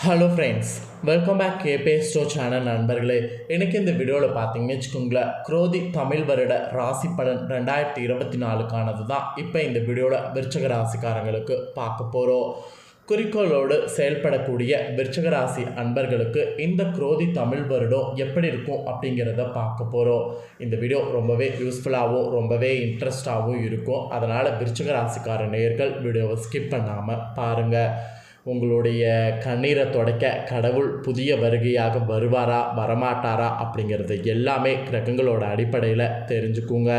Hello friends welcome back கேபே ஸ்டோ channel நண்பர்களே. எனக்கு இந்த வீடியோவில் பார்த்தீங்கன்னு வச்சுக்கோங்களேன் குரோதி தமிழ் வருட ராசி பலன் ரெண்டாயிரத்தி இருபத்தி நாலுக்கானது தான். இப்போ இந்த வீடியோவில் விருச்சக ராசிக்காரங்களுக்கு பார்க்க போகிறோம் குறிக்கோளோடு செயல்படக்கூடிய விருச்சக ராசி அன்பர்களுக்கு இந்த குரோதி தமிழ் வருடம் எப்படி இருக்கும் அப்படிங்கிறத பார்க்க போகிறோம் இந்த வீடியோ ரொம்பவே யூஸ்ஃபுல்லாகவும் ரொம்பவே இன்ட்ரெஸ்டாகவும் இருக்கும். அதனால் விருச்சக ராசிக்கார நேயர்கள் வீடியோவை ஸ்கிப் பண்ணாமல் பாருங்கள் உங்களுடைய கண்ணீரை துடைக்க கடவுள் புதிய வருகையாக வருவாரா வரமாட்டாரா அப்படிங்கிறது எல்லாமே கிரகங்களோட அடிப்படையில் தெரிஞ்சுக்குங்க.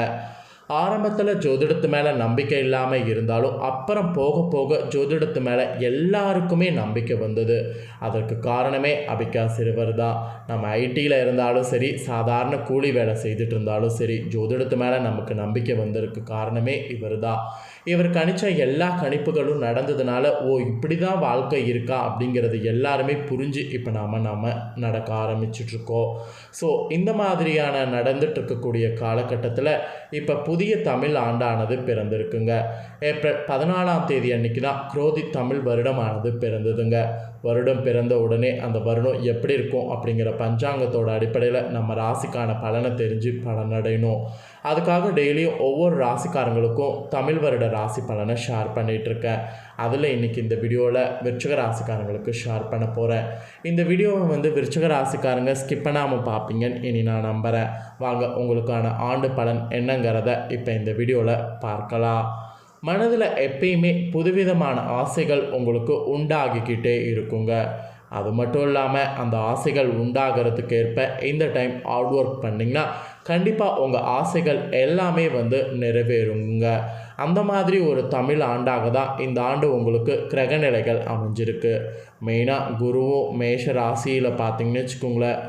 ஆரம்பத்தில் ஜோதிடத்து மேலே நம்பிக்கை இல்லாமல் இருந்தாலும் அப்புறம் போக போக ஜோதிடத்து மேலே எல்லாருக்குமே நம்பிக்கை வந்தது. அதற்கு காரணமே அபிகா சிறுவர் தான். நம்ம ஐடியில் இருந்தாலும் சரி சாதாரண கூலி வேலை செய்துட்டு இருந்தாலும் சரி ஜோதிடத்து மேலே நமக்கு நம்பிக்கை வந்ததுக்கு காரணமே இவர் தான். இவர் கணிச்ச எல்லா கணிப்புகளும் நடந்ததுனால ஓ இப்படி தான் வாழ்க்கை இருக்கா? அப்படிங்கிறது எல்லாருமே புரிஞ்சு இப்போ நாம் நாம் நடக்க ஆரம்பிச்சிட்ருக்கோம் ஸோ இந்த மாதிரியான நடந்துட்டு இருக்கக்கூடிய காலகட்டத்தில் இப்போ புதிய தமிழ் ஆண்டானது பிறந்திருக்குங்க. ஏப்ரல் பதினாலாம் தேதி அன்னைக்கு தான் குரோதி தமிழ் வருடமானது பிறந்ததுங்க. வருடம் பிறந்த உடனே அந்த வருடம் எப்படி இருக்கும் அப்படிங்கிற பஞ்சாங்கத்தோட அடிப்படையில் நம்ம ராசிக்கான பலனை தெரிஞ்சு பலனடையணும். அதுக்காக டெய்லியும் ஒவ்வொரு ராசிக்காரங்களுக்கும் தமிழ் வருட ராசி பலனை ஷேர் பண்ணிகிட்ருக்கேன் அதில் இன்றைக்கி இந்த வீடியோவில் விருச்சக ராசிக்காரங்களுக்கு ஷேர் பண்ண போகிறேன் இந்த வீடியோவை வந்து விருச்சக ராசிக்காரங்க ஸ்கிப் பண்ணாமல் பார்ப்பீங்கன்னு இனி நான் நம்புகிறேன் வாங்க உங்களுக்கான ஆண்டு பலன் என்னங்கிறத இப்போ இந்த வீடியோவில் பார்க்கலாம். மனதில் எப்பயுமே புதுவிதமான ஆசைகள் உங்களுக்கு உண்டாகிக்கிட்டே இருக்குங்க. அது மட்டும் இல்லாமல் அந்த ஆசைகள் உண்டாகிறதுக்கு ஏற்ப இந்த டைம் ஹார்ட் ஒர்க் பண்ணிங்கன்னா கண்டிப்பாக உங்கள் ஆசைகள் எல்லாமே வந்து நிறைவேறுங்க. அந்த மாதிரி ஒரு தமிழ் ஆண்டாக தான் இந்த ஆண்டு உங்களுக்கு கிரகநிலைகள் அமைஞ்சிருக்கு. மெயினாக குருவும் மேஷ ராசியில் பார்த்தீங்கன்னு வச்சுக்கோங்களேன்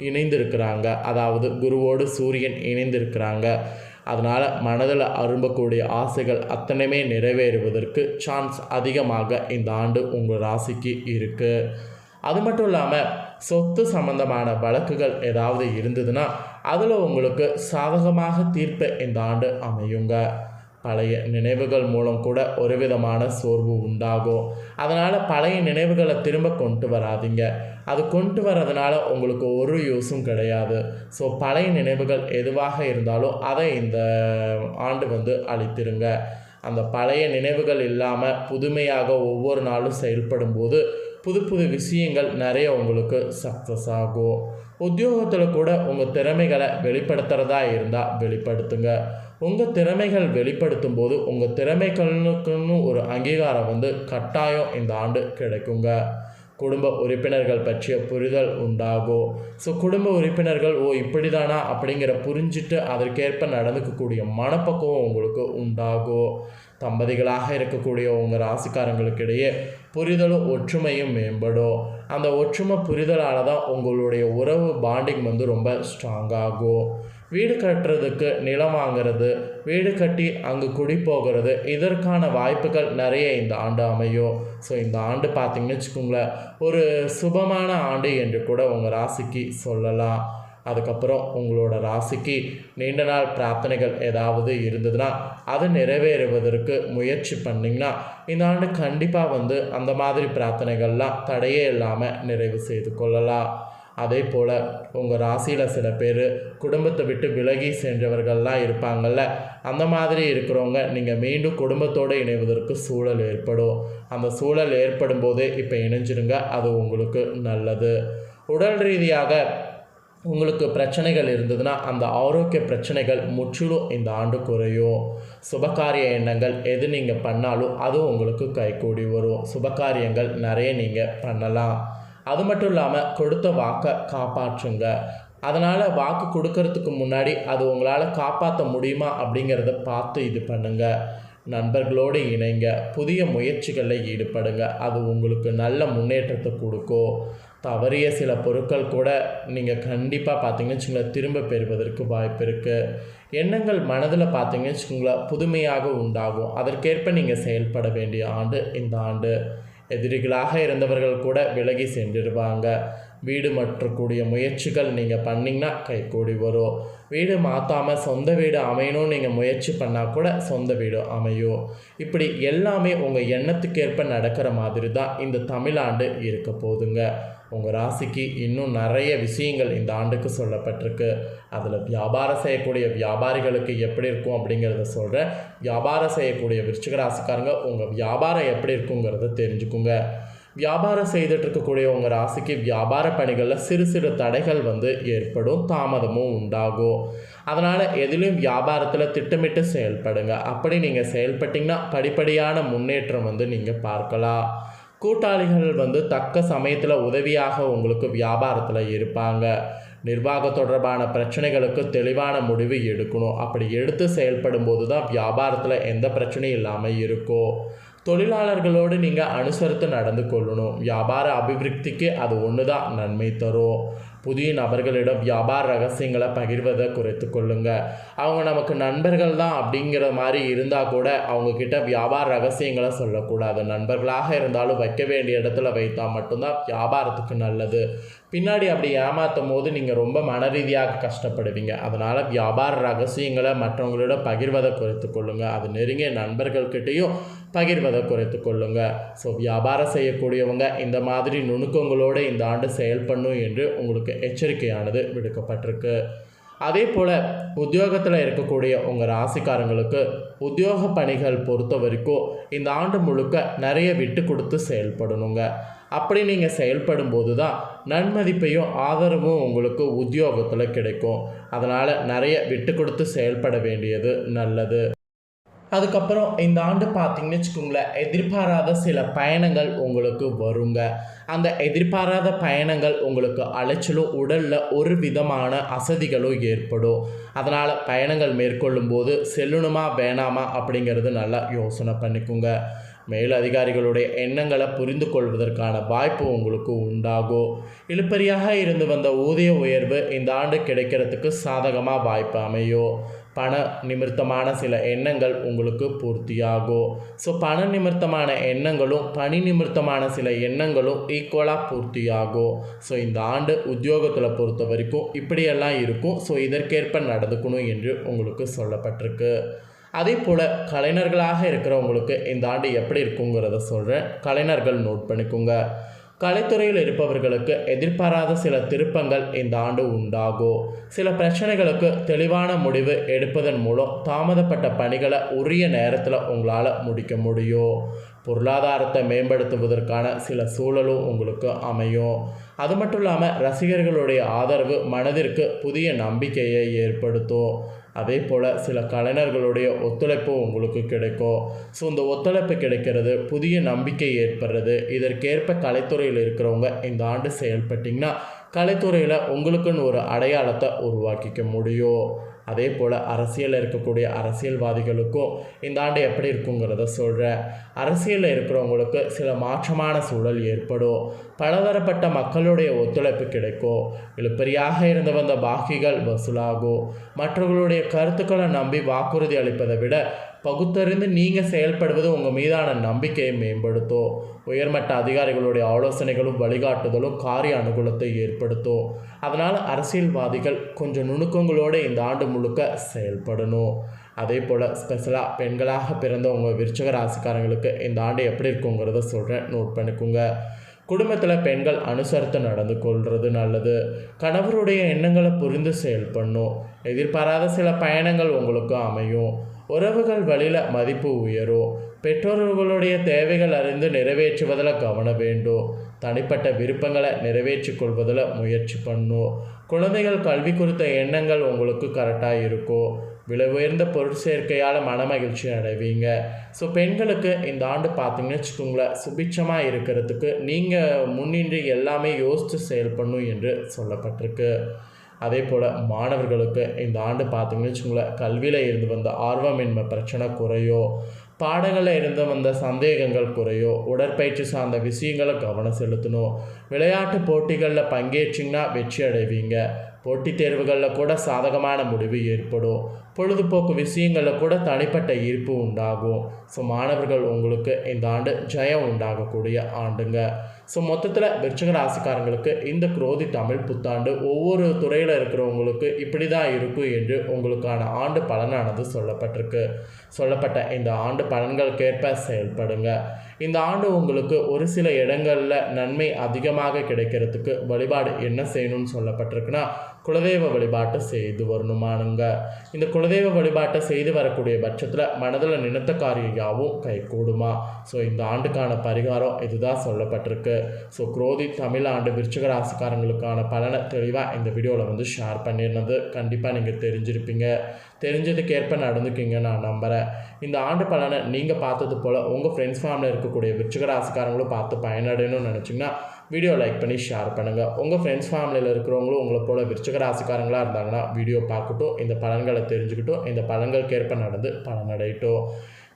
இணைந்திருக்கிறாங்க. அதாவது குருவோடு சூரியன் இணைந்திருக்கிறாங்க. அதனால் மனதில் அரும்பக்கூடிய ஆசைகள் அத்தனையுமே நிறைவேறுவதற்கு சான்ஸ் அதிகமாக இந்த ஆண்டு உங்கள் ராசிக்கு இருக்குது அது மட்டும் இல்லாமல் சொத்து சம்பந்தமான வழக்குகள் ஏதாவது இருந்ததுன்னா அதில் உங்களுக்கு சாதகமாக தீர்ப்பு இந்த ஆண்டு அமையுங்க. பழைய நினைவுகள் மூலம் கூட ஒரு விதமான சோர்வு உண்டாகும். அதனால் பழைய நினைவுகளை திரும்ப கொண்டு வராதீங்க. அது கொண்டு வர்றதுனால உங்களுக்கு ஒரு யூஸும் கிடையாது. ஸோ பழைய நினைவுகள் எதுவாக இருந்தாலும் அதை இந்த ஆண்டு வந்து அழித்திருங்க. அந்த பழைய நினைவுகள் இல்லாமல் புதுமையாக ஒவ்வொரு நாளும் செயல்படும் போது புது புது விஷயங்கள் நிறைய உங்களுக்கு சக்ஸஸ் ஆகும். உத்தியோகத்தில் கூட உங்கள் திறமைகளை வெளிப்படுத்துகிறதா இருந்தால் வெளிப்படுத்துங்க. உங்கள் திறமைகள் வெளிப்படுத்தும் போது உங்கள் திறமைகளுக்குன்னு ஒரு அங்கீகாரம் வந்து கட்டாயம் இந்த ஆண்டு கிடைக்குங்க. குடும்ப உறுப்பினர்கள் பற்றிய புரிதல் உண்டாகும் ஸோ குடும்ப உறுப்பினர்கள் ஓ இப்படி தானா அப்படிங்கிற புரிஞ்சுட்டு அதற்கேற்ப நடந்துக்கக்கூடிய மனப்பக்குவம் உங்களுக்கு உண்டாகும் தம்பதிகளாக இருக்கக்கூடிய உங்கள் ராசிக்காரங்களுக்கு இடையே புரிதலும் ஒற்றுமையும் மேம்படும் அந்த ஒற்றுமை புரிதலால் தான் உங்களுடைய உறவு பாண்டிங் வந்து ரொம்ப ஸ்ட்ராங்காகும் வீடு கட்டுறதுக்கு நிலம் வாங்கிறது வீடு கட்டி அங்கே குடி போகிறது இதற்கான வாய்ப்புகள் நிறைய இந்த ஆண்டு அமையும். ஸோ இந்த ஆண்டு பார்த்திங்கன்னு வச்சுக்கோங்களேன் ஒரு சுபமான ஆண்டு என்று கூட உங்கள் ராசிக்கு சொல்லலாம். அதுக்கப்புறம் உங்களோட ராசிக்கு நீண்ட நாள் பிரார்த்தனைகள் ஏதாவது இருந்ததுன்னா அது நிறைவேறுவதற்கு முயற்சி பண்ணிங்கன்னா இந்த ஆண்டு கண்டிப்பாக வந்து அந்த மாதிரி பிரார்த்தனைகள்லாம் தடையே இல்லாமல் நிறைவு செய்து கொள்ளலாம். அதே போல் உங்கள் ராசியில் சில பேர் குடும்பத்தை விட்டு விலகி சென்றவர்கள்லாம் இருப்பாங்கள்ல அந்த மாதிரி இருக்கிறவங்க நீங்கள் மீண்டும் குடும்பத்தோடு இணைவதற்கு சூழல் ஏற்படும். அந்த சூழல் ஏற்படும் போதே இப்போ இணைஞ்சிருங்க அது உங்களுக்கு நல்லது. உடல் ரீதியாக உங்களுக்கு பிரச்சனைகள் இருந்ததுன்னா அந்த ஆரோக்கிய பிரச்சனைகள் முற்றிலும் இந்த ஆண்டு குறையும். சுபகாரிய எண்ணங்கள் எது நீங்கள் பண்ணாலும் அது உங்களுக்கு கைகூடி வரும். சுபகாரியங்கள் நிறைய நீங்கள் பண்ணலாம். அது மட்டும் இல்லாமல் கொடுத்த வாக்கை காப்பாற்றுங்க. அதனால் வாக்கு கொடுக்கறதுக்கு முன்னாடி அது உங்களால் காப்பாற்ற முடியுமா அப்படிங்கிறத பார்த்து இது பண்ணுங்கள் நண்பர்களோடு இணைங்க. புதிய முயற்சிகளில் ஈடுபடுங்க. அது உங்களுக்கு நல்ல முன்னேற்றத்தை கொடுக்கும். தவறிய சில பொருட்கள் கூட நீங்கள் கண்டிப்பாக பார்த்தீங்கன்னு வச்சுங்களேன் திரும்ப பெறுவதற்கு வாய்ப்பு இருக்குது எண்ணங்கள் மனதில் பார்த்தீங்கன்னு வச்சுக்கோங்களேன் புதுமையாக உண்டாகும். அதற்கேற்ப நீங்கள் செயல்பட வேண்டிய ஆண்டு இந்த ஆண்டு. எதிரிகளாக இருந்தவர்கள் கூட விலகி சென்றிருவாங்க. வீடு மாற்றக்கூடிய முயற்சிகள் நீங்கள் பண்ணிங்கன்னா கைகூடி வரும். வீடு மாற்றாமல் சொந்த வீடு அமையணும்னு நீங்கள் முயற்சி பண்ணால் கூட சொந்த வீடு அமையும். இப்படி எல்லாமே உங்கள் எண்ணத்துக்கேற்ப நடக்கிற மாதிரி தான் இந்த தமிழாண்டு இருக்க போதுங்க. உங்கள் ராசிக்கு இன்னும் நிறைய விஷயங்கள் இந்த ஆண்டுக்கு சொல்லப்பட்டிருக்கு. அதில் வியாபாரம் செய்யக்கூடிய வியாபாரிகளுக்கு எப்படி இருக்கும் அப்படிங்கிறத சொல்கிறேன் வியாபாரம் செய்யக்கூடிய விருச்சிக ராசிக்காரங்க உங்கள் வியாபாரம் எப்படி இருக்குங்கிறத தெரிஞ்சுக்குங்க. வியாபாரம் செய்துட்டு இருக்கக்கூடிய உங்கள் ராசிக்கு வியாபார பணிகளில் சிறு சிறு தடைகள் வந்து ஏற்படும் தாமதமும் உண்டாகும். அதனால் எதிலும் வியாபாரத்தில் திட்டமிட்டு செயல்படுங்க. அப்படி நீங்கள் செயல்பட்டிங்கன்னா படிப்படியான முன்னேற்றம் வந்து நீங்கள் பார்க்கலாம். கூட்டாளிகள் வந்து தக்க சமயத்தில் உதவியாக உங்களுக்கு வியாபாரத்தில் இருப்பாங்க. நிர்வாக தொடர்பான பிரச்சனைகளுக்கு தெளிவான முடிவு எடுக்கணும். அப்படி எடுத்து செயல்படும் போது தான் வியாபாரத்தில் எந்த பிரச்சனையும் இல்லாமல் இருக்கும். தொழிலாளர்களோடு நீங்கள் அனுசரித்து நடந்து கொள்ளணும். வியாபார அபிவிருத்திக்கு அது ஒன்று தான் நன்மை தரும் புதிய நபர்களிடம் வியாபார ரகசியங்களை பகிர்வதை குறைத்து கொள்ளுங்க. அவங்க நமக்கு நண்பர்கள் தான் அப்படிங்கிற மாதிரி இருந்தால் கூட அவங்கக்கிட்ட வியாபார ரகசியங்களை சொல்லக்கூடாது. நண்பர்களாக இருந்தாலும் வைக்க வேண்டிய இடத்துல வைத்தால் மட்டும்தான் வியாபாரத்துக்கு நல்லது. பின்னாடி அப்படி ஏமாற்றும் போது நீங்கள் ரொம்ப மன ரீதியாக கஷ்டப்படுவீங்க. அதனால் வியாபார ரகசியங்களை மற்றவங்களோட பகிர்வதை குறைத்து கொள்ளுங்கள் அது நெருங்கிய நண்பர்கள்கிட்டையும் பகிர்வதை குறைத்து கொள்ளுங்க. ஸோ வியாபாரம் செய்யக்கூடியவங்க இந்த மாதிரி நுணுக்கங்களோடு இந்த ஆண்டு செயல்படணும் என்று உங்களுக்கு எச்சரிக்கையானது விடுக்கப்பட்டிருக்கு. அதே போல் உத்தியோகத்தில் இருக்கக்கூடிய உங்கள் ராசிக்காரங்களுக்கு உத்தியோக பணிகள் பொறுத்த வரைக்கும் இந்த ஆண்டு முழுக்க நிறைய விட்டு கொடுத்து செயல்படணுங்க. அப்படி நீங்கள் செயல்படும் போது தான் நன்மதிப்பையும் ஆதரவும் உங்களுக்கு உத்தியோகத்தில் கிடைக்கும். அதனால் நிறைய விட்டு கொடுத்து செயல்பட வேண்டியது நல்லது. அதுக்கப்புறம் இந்த ஆண்டு பார்த்தீங்கன்னு வச்சுக்கோங்களேன் எதிர்பாராத சில பயணங்கள் உங்களுக்கு வருங்க. அந்த எதிர்பாராத பயணங்கள் உங்களுக்கு அலைச்சலும் உடலில் ஒரு விதமான அசதிகளும் ஏற்படும். அதனால் பயணங்கள் மேற்கொள்ளும் போது செல்லணுமா வேணாமா? அப்படிங்கிறது நல்லா யோசனை பண்ணிக்கோங்க. மேல் அதிகாரிகளுடைய எண்ணங்களை புரிந்து கொள்வதற்கான வாய்ப்பு உங்களுக்கு உண்டாகும் இழுப்பறியாக இருந்து வந்த ஊதிய உயர்வு இந்த ஆண்டு கிடைக்கிறதுக்கு சாதகமாக வாய்ப்பு அமையும் பண நிமித்தமான சில எண்ணங்கள் உங்களுக்கு பூர்த்தியாகும் ஸோ பண நிமித்தமான எண்ணங்களும் பணி நிமித்தமான சில எண்ணங்களும் ஈக்குவலாக பூர்த்தியாகும் ஸோ இந்த ஆண்டு உத்தியோகத்தில் பொறுத்த வரைக்கும் இப்படியெல்லாம் இருக்கும். ஸோ இதற்கேற்ப நடந்துக்கணும் என்று உங்களுக்கு சொல்லப்பட்டிருக்கு. அதே போல் கலைஞர்களாக இருக்கிறவங்களுக்கு இந்த ஆண்டு எப்படி இருக்குங்கிறத சொல்கிறேன் கலைஞர்கள் நோட் பண்ணிக்கோங்க. கலைத்துறையில் இருப்பவர்களுக்கு எதிர்பாராத சில திருப்பங்கள் இந்த ஆண்டு உண்டாகும் சில பிரச்சனைகளுக்கு தெளிவான முடிவு எடுப்பதன் மூலம் தாமதப்பட்ட பணிகளை உரிய நேரத்தில் உங்களால் முடிக்க முடியும். பொருளாதாரத்தை மேம்படுத்துவதற்கான சில சூழலும் உங்களுக்கு அமையும். அது மட்டும் இல்லாமல் ரசிகர்களுடைய ஆதரவு மனதிற்கு புதிய நம்பிக்கையை ஏற்படுத்தும். அதே போல் சில கலைஞர்களுடைய ஒத்துழைப்பும் உங்களுக்கு கிடைக்கும். ஸோ இந்த ஒத்துழைப்பு கிடைக்கிறது புதிய நம்பிக்கை ஏற்படுறது. இதற்கேற்ப கலைத்துறையில் இருக்கிறவங்க இந்த ஆண்டு செயல்பட்டிங்கன்னா கலைத்துறையில் உங்களுக்குன்னு ஒரு அடையாளத்தை உருவாக்கிக்க முடியும். அதே போல் அரசியலில் இருக்கக்கூடிய அரசியல்வாதிகளுக்கும் இந்த ஆண்டு எப்படி இருக்குங்கிறத சொல்கிறேன் அரசியலில் இருக்கிறவங்களுக்கு சில மாற்றமான சூழல் ஏற்படும். பலதரப்பட்ட மக்களுடைய ஒத்துழைப்பு கிடைக்கும். இழுப்பறியாக இருந்து வந்த பாக்கிகள் வசூலாகும். மற்றவர்களுடைய கருத்துக்களை நம்பி வாக்குறுதி அளிப்பதை விட பகுத்தறிந்து நீங்கள் செயல்படுவது உங்கள் மீதான நம்பிக்கையை மேம்படுத்தும் உயர்மட்ட அதிகாரிகளுடைய ஆலோசனைகளும் வழிகாட்டுதலும் காரிய அனுகூலத்தை ஏற்படுத்தும் அதனால் அரசியல்வாதிகள் கொஞ்சம் நுணுக்கங்களோடு இந்த ஆண்டு முழுக்க செயல்படணும் அதே போல் ஸ்பெஷலாக பெண்களாக பிறந்த உங்கள் விருச்சக ராசிக்காரங்களுக்கு இந்த ஆண்டு எப்படி இருக்குங்கிறத சொல்கிறேன் நோட் பண்ணிக்கோங்க. குடும்பத்தில் பெண்கள் அனுசரித்து நடந்து கொள்வது நல்லது. கணவருடைய எண்ணங்களை புரிந்து செயல்படணும். எதிர்பாராத சில பயணங்கள் உங்களுக்கு அமையும். உறவுகள் வழியில் மதிப்பு உயரும். பெற்றோர்களுடைய தேவைகள் அறிந்து நிறைவேற்றுவதில் கவனம் வேண்டும். தனிப்பட்ட விருப்பங்களை நிறைவேற்றிக் கொள்வதில் முயற்சி பண்ணும் குழந்தைகள் கல்வி குறித்த எண்ணங்கள் உங்களுக்கு கரெக்டாக இருக்கும். விலை உயர்ந்த பொருட்சேர்க்கையால் மன மகிழ்ச்சி அடைவீங்க. ஸோ பெண்களுக்கு இந்த ஆண்டு பார்த்தீங்கன்னு வச்சுக்கோங்களேன் சுபிட்சமாக இருக்கிறதுக்கு நீங்கள் முன்னின்று எல்லாமே யோசித்து செயல்படணும் என்று சொல்லப்பட்டிருக்கு. அதே போல் மாணவர்களுக்கு இந்த ஆண்டு பார்த்தீங்கன்னு வச்சுங்களேன் கல்வியில் இருந்து வந்த ஆர்வமின்மை பிரச்சனை குறையோ பாடங்களில் இருந்து வந்த சந்தேகங்கள் குறையோ உடற்பயிற்சி சார்ந்த விஷயங்களை கவனம் செலுத்தணும். விளையாட்டு போட்டிகளில் பங்கேற்றிங்கன்னா வெற்றி அடைவீங்க. போட்டித் தேர்வுகளில் கூட சாதகமான முடிவு ஏற்படும். பொழுதுபோக்கு விஷயங்களில் கூட தனிப்பட்ட ஈர்ப்பு உண்டாகும். ஸோ மாணவர்கள் உங்களுக்கு இந்த ஆண்டு ஜெயம் உண்டாகக்கூடிய ஆண்டுங்க. ஸோ மொத்தத்தில் விருச்சக ராசிக்காரங்களுக்கு இந்த குரோதி தமிழ் புத்தாண்டு ஒவ்வொரு துறையில் இருக்கிறவங்களுக்கு இப்படி தான் இருக்கும் என்று உங்களுக்கான ஆண்டு பலனானது சொல்லப்பட்டிருக்கு. சொல்லப்பட்ட இந்த ஆண்டு பலன்களுக்கேற்ப செயல்படுங்க. இந்த ஆண்டு உங்களுக்கு ஒரு சில இடங்களில் நன்மை அதிகமாக கிடைக்கிறதுக்கு வழிபாடு என்ன செய்யணும்னு சொல்லப்பட்டிருக்குன்னா குலதெய்வ வழிபாட்டை செய்து வரணுமானுங்க. இந்த குலதெய்வ வழிபாட்டை செய்து வரக்கூடிய பட்சத்தில் மனதில் நினைத்த காரியம் யாவும் கை கூடுமா ஸோ இந்த ஆண்டுக்கான பரிகாரம் இதுதான் சொல்லப்பட்டிருக்கு. ஸோ குரோதி தமிழ் ஆண்டு விருச்சிக ராசிக்காரங்களுக்கான பலனை தெளிவாக இந்த வீடியோவில் வந்து ஷேர் பண்ணியிருந்தது கண்டிப்பாக நீங்கள் தெரிஞ்சிருப்பீங்க. தெரிஞ்சதுக்கேற்ப நடந்துக்கிங்க நான் நம்புகிறேன் இந்த ஆண்டு பலனை நீங்கள் பார்த்தது போல் உங்கள் ஃப்ரெண்ட்ஸ் ஃபேமிலியில் இருக்கக்கூடிய விருச்சிக ராசிக்காரங்களும் பார்த்து பயனடையணும்னு நினச்சிங்கன்னா வீடியோ லைக் பண்ணி ஷேர் பண்ணுங்கள் உங்கள் ஃப்ரெண்ட்ஸ் ஃபேமிலியில் இருக்கிறவங்களும் உங்களை போல் விருச்சக ராசிக்காரங்களாக இருந்தாங்கன்னா வீடியோ பார்க்கட்டும் இந்த பலன்களை தெரிஞ்சுக்கிட்டும் இந்த பலன்களுக்கேற்ப நடந்து பலனடையட்டும்.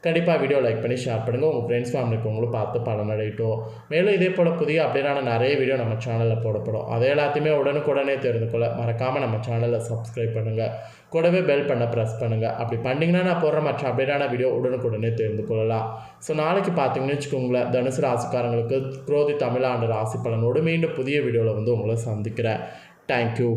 கண்டிப்பாக வீடியோ லைக் பண்ணி ஷேர் பண்ணுங்கள் உங்கள் ஃப்ரெண்ட்ஸ் ஃபேமிலி இருக்கவங்களும் பார்த்து பலனடையட்டும். மேலும் இதே போல் புதிய அப்டேட்டான நிறைய வீடியோ நம்ம சேனலில் போடப்படும். அதை எல்லாத்தையுமே உடனுக்குடனே தெரிந்து கொள்ள மறக்காமல் நம்ம சேனலில் சப்ஸ்கிரைப் பண்ணுங்கள் கூடவே பெல் பண்ண ப்ரெஸ் பண்ணுங்கள் அப்படி பண்ணிங்கன்னா நான் போடுற மற்ற அப்டேட்டான வீடியோ உடனுக்குடனே தெரிந்து கொள்ளலாம். ஸோ நாளைக்கு பார்த்தீங்கன்னு வச்சுக்கோங்களேன் தனுசு ராசிக்காரங்களுக்கு குரோதி தமிழாண்டு ராசி பலனோடு மீண்டும் புதிய வீடியோவில் வந்து உங்களை சந்திக்கிறேன். தேங்க்யூ